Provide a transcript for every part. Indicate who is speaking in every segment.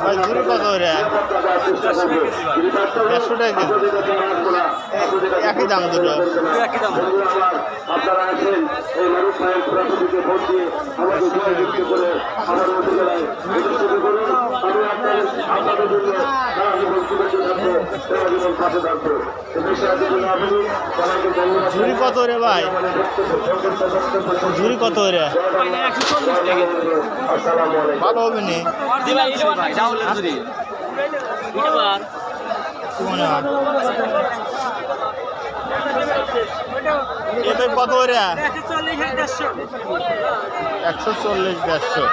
Speaker 1: ভাই ঝুড়ি কত রে দেড়শো টাকা একই দাম দুটো
Speaker 2: আপনারা আছেন এই মানুষ ভোট দিয়ে
Speaker 1: ঝুড়ি কত রে ভাই? ঝুড়ি কত রে? ভালো হবে হয় কত রে? একশো চল্লিশ, দেড়শো।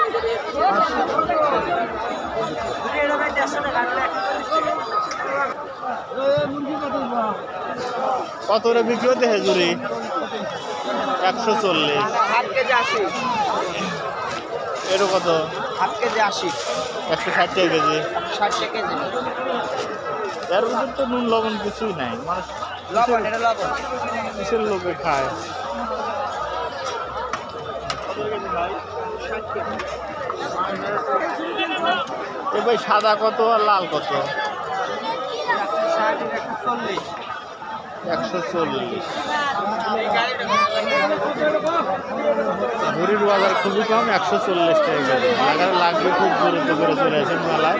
Speaker 1: কত রে বিক্রি হতে হেজুরি একশো চল্লিশ। এটা কত?
Speaker 3: হাফ কেজি আশি।
Speaker 1: একশো ষাট টাকা কেজি।
Speaker 3: ষাট কেজি।
Speaker 1: এর ভিতর তো নুন লবণ কিছুই নাই। মানুষ
Speaker 3: লবণ এটা লবণ।
Speaker 1: কিসের লোকে খায়? এ ভাই সাদা কত আর লাল কত?
Speaker 3: চল্লিশ।
Speaker 1: একশো চল্লিশ। মুড়ির বাজার খুবই কম একশো চল্লিশ টাকা লাগবে খুব দূরে দূরে চলে আসেন মেলায়।